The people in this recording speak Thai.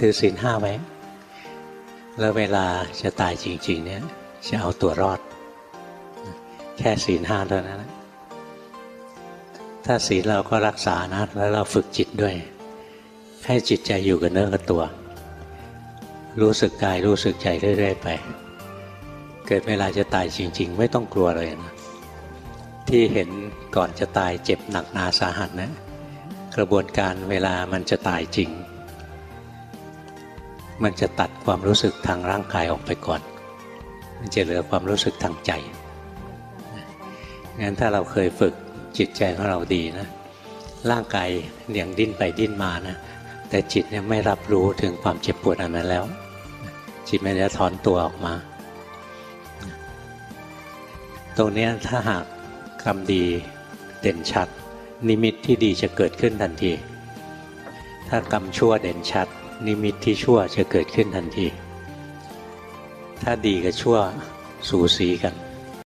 ถือศีลห้าไว้ แล้วเวลาจะตายจริง ๆ เนี่ยจะเอาตัวรอด แค่ศีลห้าเท่านั้นนะถ้าศีลเราก็รักษานะแล้วเราฝึกจิตด้วย ให้จิตใจอยู่กับเนื้อกับตัว รู้สึกกายรู้สึกใจเรื่อยๆไป เกิดเวลาจะตายจริง ๆ ไม่ต้องกลัวเลยนะที่เห็นก่อนจะตายเจ็บหนักหนาสาหัสนะ กระบวนการเวลามันจะตายจริง มันจะตัดความรู้สึกทางร่างกายออกไปก่อน มันจะเหลือความรู้สึกทางใจงั้นถ้าเราเคยฝึกจิตใจของเราดีนะ ร่างกายอย่างดิ้นไปดิ้นมานะ แต่จิตเนี่ยไม่รับรู้ถึงความเจ็บปวดอันนั้นแล้ว จิตมันจะถอนตัวออกมา ตรงนี้ถ้าหากกรรมดีเด่นชัด นิมิตที่ดีจะเกิดขึ้นทันที ถ้ากรรมชั่วเด่นชัด นิมิตที่ชั่วจะเกิดขึ้นทันที ถ้าดีกับชั่วสูสีกัน